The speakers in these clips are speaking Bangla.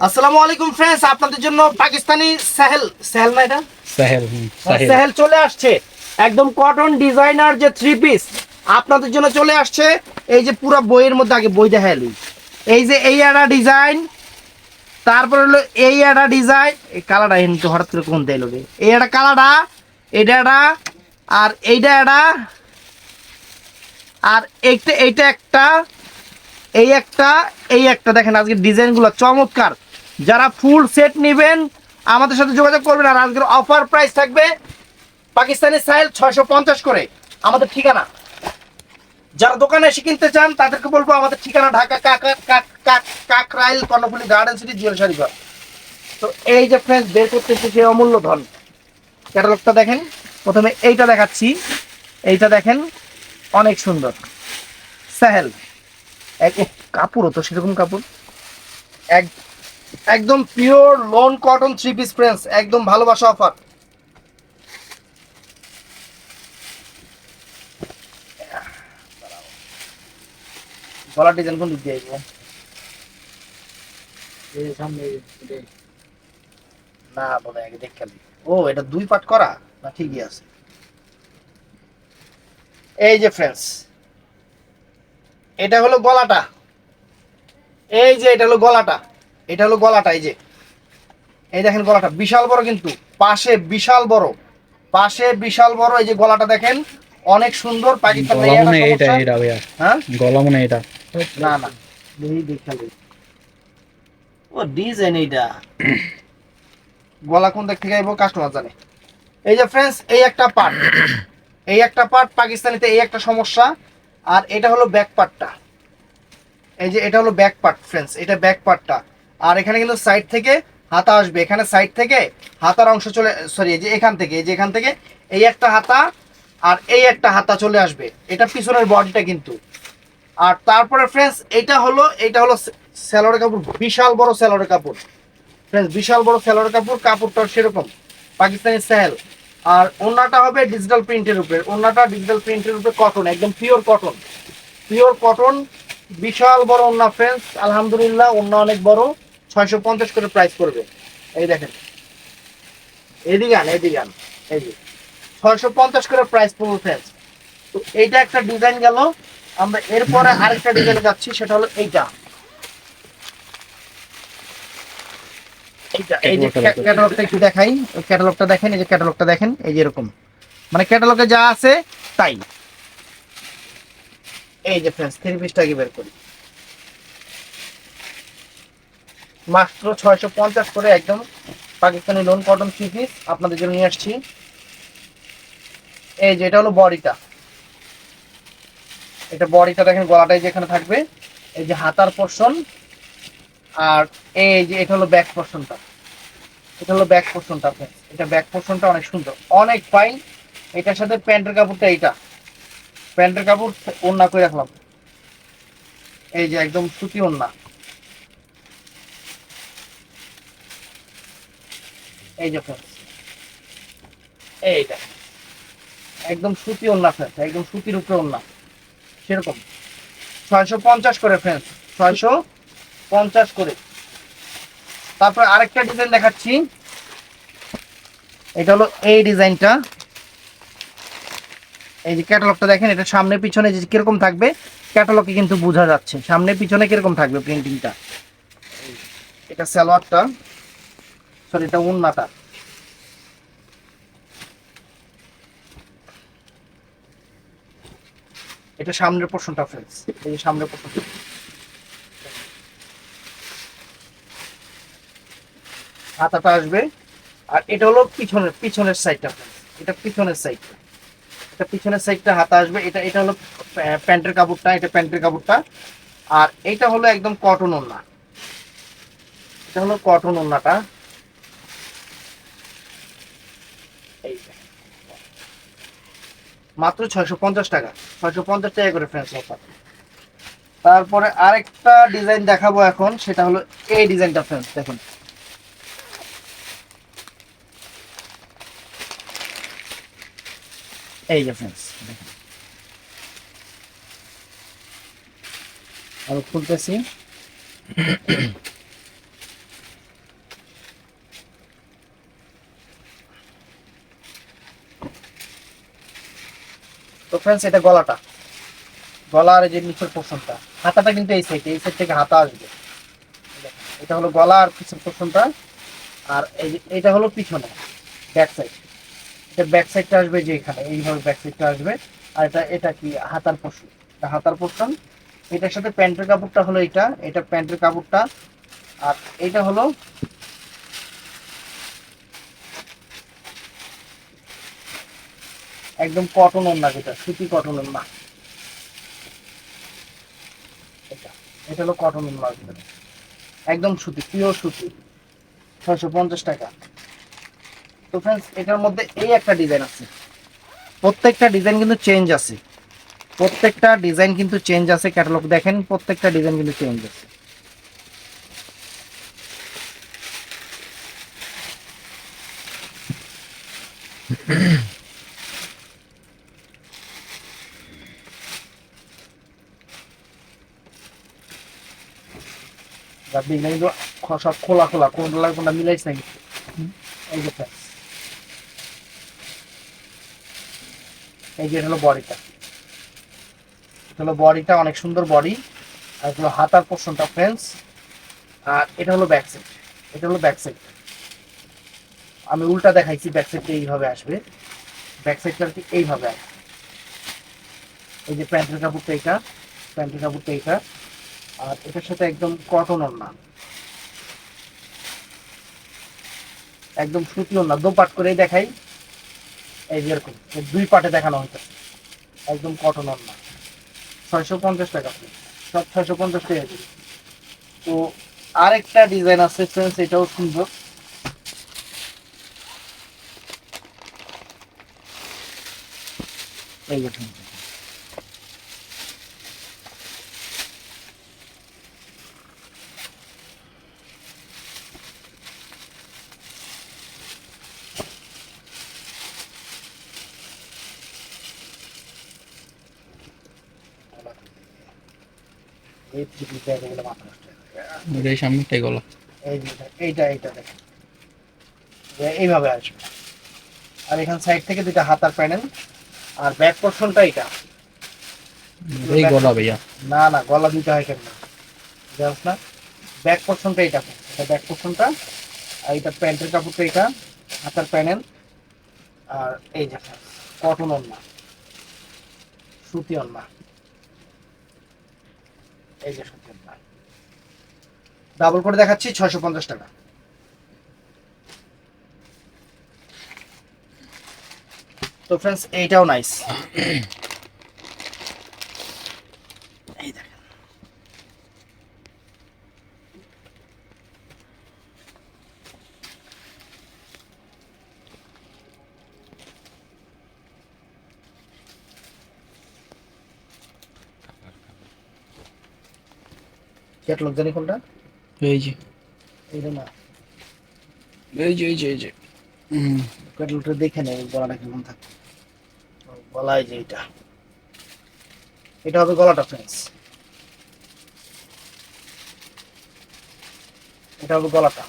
আসসালামু আলাইকুম ফ্রেন্ডস আপনাদের জন্য পাকিস্তানি সাহেল সাহেল না এটা? সাহেল সাহেল সাহেল চলে আসছে। একদম কটন ডিজাইনার যে থ্রি পিস আপনাদের জন্য চলে আসছে। এই যে পুরো বইয়ের মধ্যে আগে বই দেখালি এই যে এই একটা ডিজাইন তারপর হলো এই একটা ডিজাইন এই কালারটা কিন্তু হঠাৎ করে কোন দেয় লোকে এই একটা কালারটা এটা একটা আর এইটা একটা আর এইটা এইটা একটা এই একটা এই একটা দেখেন আজকে ডিজাইনগুলো চমৎকার। যারা ফুল সেট নেবেন, আমাদের সাথে যোগাযোগ করবেন আর আজকের অফার প্রাইস থাকবে পাকিস্তানি সাইল ছয়শো পঞ্চাশ করে, আমাদের ঠিকানা। যারা দোকানে এসে কিনতে চান, তাদেরকে বলব আমাদের ঠিকানা ঢাকা কাকা, কাক কাক কাকরাইল কর্ণফুলি গার্ডেন সিটি জিওল শাড়িঘর। তো এই যে ফ্রেন্ডস বের করতেছে সেই অমূল্য ধন। ক্যাটালগটা দেখেন, প্রথমে এইটা দেখাচ্ছি। এইটা দেখেন, অনেক সুন্দর। সাহেল এক কাপড়ও তো সেরকম কাপড়। এক একদম pure lawn cotton three piece friends একদম ভালোবাসা অফার। গলার ডিজাইন কোন দিক দিয়ে আসব? না বলে আগে দেখে নি। ও এটা দুই পার্ট করা? না ঠিকই আছে। এই যে ফ্রেন্ডস এটা হলো গলাটা। এই যে এটা হলো গলাটা। এটা হলো গলাটা এই যে। এই দেখেন গলাটা বিশাল বড় কিন্তু পাশে বিশাল বড় পাশে বিশাল বড় এই যে গলাটা দেখেন অনেক সুন্দর পাকিস্তান গলা মনে হয় ভাইয়া। হ্যাঁ? গলা মনে এটা। না না। দেখি দেখালে ও ডিজাইন এইটা। গলা কোন দিক থেকে আইবো কাস্টমার জানে। এই যে ফ্রেন্ডস এই একটা পার্ট এই একটা পার্ট পাকিস্তানিতে এই একটা সমস্যা। আর এটা হলো ব্যাক পার্টটা এই যে এটা হলো ব্যাক পার্ট ফ্রেন্ডস এটা ব্যাক পার্টটা আর এখানে কিন্তু সাইড থেকে হাতা আসবে। এখানে সাইড থেকে হাতার অংশ চলে সরি যে এখান থেকে যে এখান থেকে এই একটা হাতা আর এই একটা হাতা চলে আসবে। এটা পিছনের বডিটা কিন্তু। আর তারপরে ফ্রেন্ডস এটা হলো এটা হলো স্যালোয়ারের কাপড়, বিশাল বড় স্যালোয়ারের কাপড়। ফ্রেন্ডস বিশাল বড় স্যালোয়ারের কাপড়, কাপড়টা সেরকম, পাকিস্তানি স্যাল আর ওন্নাটা হবে ডিজিটাল প্রিন্টের উপরে। ওন্নাটা ডিজিটাল প্রিন্টের উপরে কটন একদম পিওর কটন পিওর কটন বিশাল বড় ওন্না ফ্রেন্ডস আলহামদুলিল্লাহ, ওন্না অনেক বড়। ছয়শো পঞ্চাশ করে প্রাইস করবে এই দেখেন। এদিকে আন এদিকে আন। এই যে ছয়শো পঞ্চাশ করে প্রাইস পড়বে ফ্রেন্ডস তো এইটা একটা ডিজাইন গেল। আমরা এরপরে আরেকটা ডিজাইন যাচ্ছি সেটা হলো এইটা। এইটা এই যে ক্যাটালগটা একটু দেখাই। ক্যাটালগটা দেখেন এই যে ক্যাটালগটা দেখেন এই যে এরকম। মানে ক্যাটালগে যা আছে তাই। এই যে ফ্রেন্ডস থ্রি পিসটাকে বের করি। মাত্র ছয়শো পঞ্চাশ করে একদম Pakistani lawn cotton three piece আপনাদের জন্য নিয়ে আসছি। এই যে এটা হলো বডিটা। এটা বডিটা দেখেন, গলাটাই যেখানে থাকবে, এই যে হাতার পোর্শন আর এই যে এটা হলো ব্যাক পোর্শনটা এটা হলো ব্যাক পোর্শনটা friends। এটা ব্যাক পোর্শনটা অনেক সুন্দর, অনেক ফাইন এটার সাথে প্যান্টের কাপড়টা এইটা। প্যান্টের কাপড় ওন্না করে রাখলাম। এই যে একদম সুতি ওন্না এই যে friends। এইটা, একদম সুতি ওন্না ফ্রেন্ডস একদম সুতির উপরে ওন্না সেরকম। ছয়শো পঞ্চাশ করে ফ্রেন্ডস ছয়শো পঞ্চাশ করে। তারপর আরেকটা ডিজাইন দেখাচ্ছি। এটা হলো এই ডিজাইনটা এই যে ক্যাটালগটা দেখেন, এটা সামনে পিছনে যে কীরকম থাকবে ক্যাটালগে কিন্তু বোঝা যাচ্ছে। সামনে পিছনে কীরকম থাকবে প্রিন্টিংটা এটা সালোয়ারটা। সরি এটা উন্নাটা এটা সামনের পোর্শনটা ফ্রেন্ডস এই যে সামনের পোর্শনটা হাতাটা আসবে। আর এটা হলো পিছনের পিছনের সাইডটা এটা পিছনের সাইডটা এটা পিছনের সাইডটা হাতা আসবে। এটা এটা হলো প্যান্টের কাপড়টা, এটা প্যান্টের কাপড়টা। আর এটা হলো একদম কটন ওন্না এটা হলো কটন ওন্নাটা এই যে। মাত্র ছয়শো পঞ্চাশ টাকা। ছয়শো পঞ্চাশ টাকা করে ফ্রেন্স অফার তারপরে আরেকটা ডিজাইন দেখাবো এখন, সেটা হলো এই ডিজাইনটা ফ্রেন্স দেখুন। এই যে ফ্রেন্ডস দেখেন। আরও খুলতেছি। তো ফ্রেন্ডস এটা গলাটা। গলার যে নিচের পোর্শনটা হাতাটা কিন্তু এই সাইড এই সাইড থেকে হাতা আসবে। এটা হলো গলা আর পিছনের পোর্শনটা আর এই এটা হলো পিছনে ব্যাক সাইড এটা ব্যাক সাইডটা আসবে যে এখানে, এইভাবে ব্যাক সাইডটা আসবে। আর এটা এটা কি, হাতার পোর্শন এটা হাতার পোর্শন এটার সাথে প্যান্টের কাপড়টা হলো এটা। এটা প্যান্টের কাপড়টা। আর এটা হলো একদম কটন ওন্না যেটা, সুতি কটন ওন্না এটা হলো কটন ওন্না একদম সুতি পিওর সুতি। ছয়শো পঞ্চাশ টাকা। তো ফ্রেন্ডস এটার মধ্যে এই একটা ডিজাইন আছে। প্রত্যেকটা ডিজাইন কিন্তু চেঞ্জ আছে। প্রত্যেকটা ডিজাইন কিন্তু চেঞ্জ আছে। ক্যাটালগ দেখেন, প্রত্যেকটা ডিজাইন কিন্তু চেঞ্জ আছে। কিন্তু সব খোলা খোলা কোনটা কোনটা মিলাইছ নাকি? এই যে এই যে হলো বডিটা। এটা হলো বডিটা অনেক সুন্দর বডি। আর এটা হলো হাতার পোর্শনটা ফ্রেন্ডস আর এটা হলো ব্যাক সাইড এটা হলো ব্যাক সাইড আমি উল্টা দেখাইছি ব্যাক সাইডটা এইভাবে আসবে। ব্যাক সাইডটা আর কি এইভাবে আসবে। এই যে প্যান্টের কাপড়টা এইটা প্যান্টের কাপড়টা এইটা। আর এটার সাথে একদম কটন ওড়না। একদম সুতি না দু পাট করেই দেখাই। এই যে এরকম দুই পাটে দেখানো হইতেছে একদম কটন ওড়না। ছয়শো পঞ্চাশ টাকা সব ছয়শো পঞ্চাশ টাকা। তো আরেকটা ডিজাইন আছে ফ্রেন্ডস এটাও সুন্দর। এই যে এই থ্রি ব্যাগগুলো মাথা নষ্ট হয়ে যাবে। সামনেটাই গলা এই এইটা এইটা দেখেন। এইভাবে আসবে। আর এখান সাইড থেকে দুইটা হাতার প্যানেল আর ব্যাক পোর্শনটা এটা এই গলা ভাইয়া। না না গলা দুইটা হয় কেন জানিস না? ব্যাক পোর্শনটা এটা ব্যাক পোর্শনটা আর এটা প্যান্টের কাপড়টা এটা হাতার প্যানেল আর এই যে কটন ওন্না সুতি ওন্না এই যে সুতি ওন্না ডাবল করে দেখাচ্ছি ছয়শো পঞ্চাশ টাকা। তো ফ্রেন্ডস এইটাও নাইস ক্যাটলগ জানি কোনটা? এই যে। এইটা না। এই যে এই যে এই যে। ক্যাটলগটা দেখে নেই গলাটা কেমন থাকে। গলায় যে এটা এটা হবে গলাটা ফ্রেন্ডস এটা হবে গলাটা।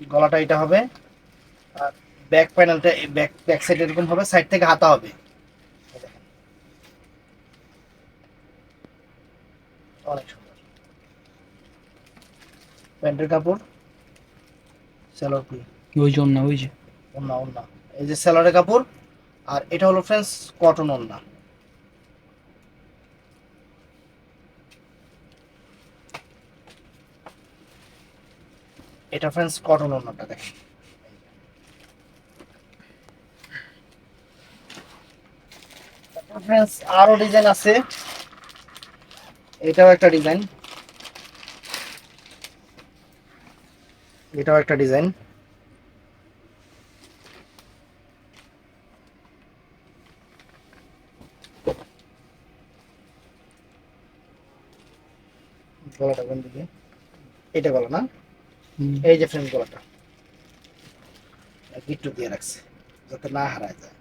গলাটা এটা হবে। আর ব্যাক প্যানেলটা ব্যাক ব্যাক সাইড এরকম হবে সাইড থেকে হাতা হবে এই দেখেন। অনেক সুন্দর। প্যান্টের কাপড় সেলোর পি ওই জন্য না ওই যে ওন্না ওন্না এই যে সেলোয়ারের কাপড় আর এটা হলো ফ্রেন্ডস কটন ওন্না এটা ফ্রেন্ডস কটন ওন্নাটা দেখেন। ফ্রেন্ডস আরও ডিজাইন আছে। এটাও একটা ডিজাইন। এটাও একটা ডিজাইন। গলাটা কোন দিকে? এটা গলা না? এই যে ফ্রেন্ড গলাটা। গিট্টু দিয়ে রাখছে যাতে না হারায় যায়।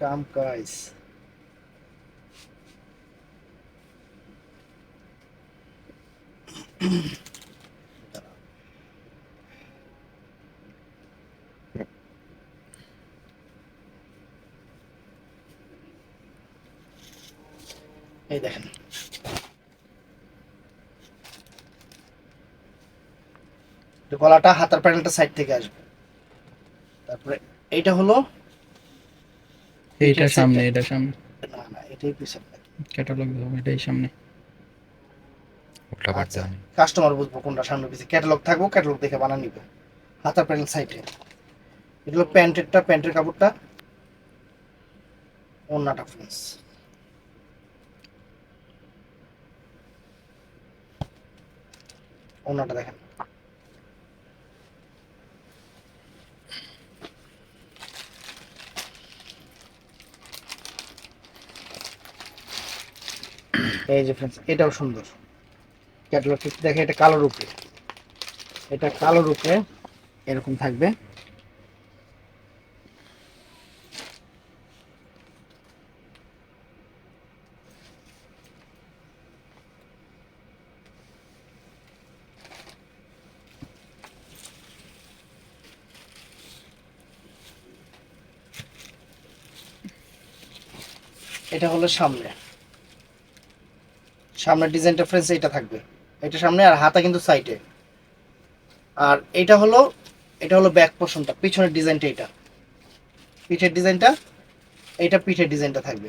কাম কাজ। এই দেখেন গলাটা হাতার প্যানেলটা সাইড থেকে আসবে তারপরে এইটা হলো এইটা সামনে এটা সামনে না না এটাই পিছনে ক্যাটালগ হবে এটাই সামনে পাল্টা আচ্ছা কাস্টমার বুঝব কোনটা সামনে পিছিয়ে ক্যাটালগ থাকব ক্যাটালগ দেখে বানা নিবে। হাতার প্যানেল সাইডে এটা হলো প্যান্টেরটা প্যান্টের কাপড়টা। ওন্নাটা দেখেন। এই যে ফ্রেন্ডস এটাও সুন্দর। ক্যাটালগ দেখে এটা কালো রূপে। এটা কালো রূপে এরকম থাকবে। এটা হলো সামনে। সামনের ডিজাইনটা ফ্রেন্স এটা থাকবে। এটা সামনে আর হাতা কিন্তু সাইডে আর এটা হলো এটা হলো ব্যাক পোর্শনটা পিছনের ডিজাইনটা এটা। পিঠের ডিজাইনটা এটা পিঠের ডিজাইনটা থাকবে।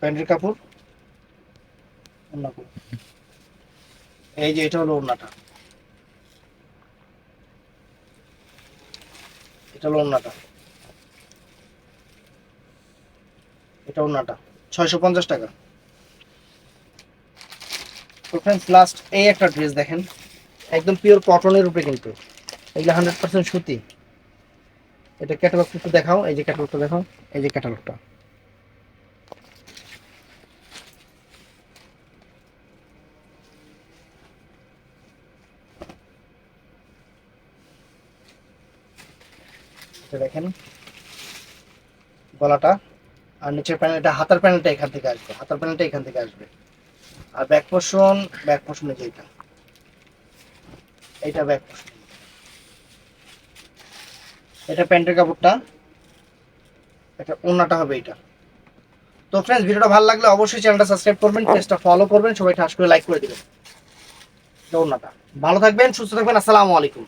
প্যান্টের কাপড়। এই যে এটা হলো ওড়নাটা। এটা হলো ওড়নাটা। এটা ওড়নাটা, ছয়শো পঞ্চাশ টাকা। একদম পিওর কটনের উপরে কিন্তু। হান্ড্রেড পার্সেন্ট সুতি। এটা একটু দেখাও, এই যে ক্যাটালগটা দেখাও, এই যে ক্যাটালগটা দেখেন। গলাটা, আর নিচের প্যানেলটা হাতার প্যানেলটা এখান থেকে আসবে, হাতার প্যানেলটা এখান থেকে আসবে। আর ব্যাক পোর্শন ব্যাক পোর্শনে যেটা। এটা ব্যাক পোর্শন এটা প্যান্টের কাপড়টা। এটা ওন্নাটা হবে এটা। তো ফ্রেন্ডস ভিডিওটা ভালো লাগলে অবশ্যই চ্যানেলটা সাবস্ক্রাইব করবেন পেজটা ফলো করবেন সবাই ঠাস করে লাইক করে দিবেন। এটা ওন্নাটা ভালো থাকবেন সুস্থ থাকবেন আসসালামু আলাইকুম।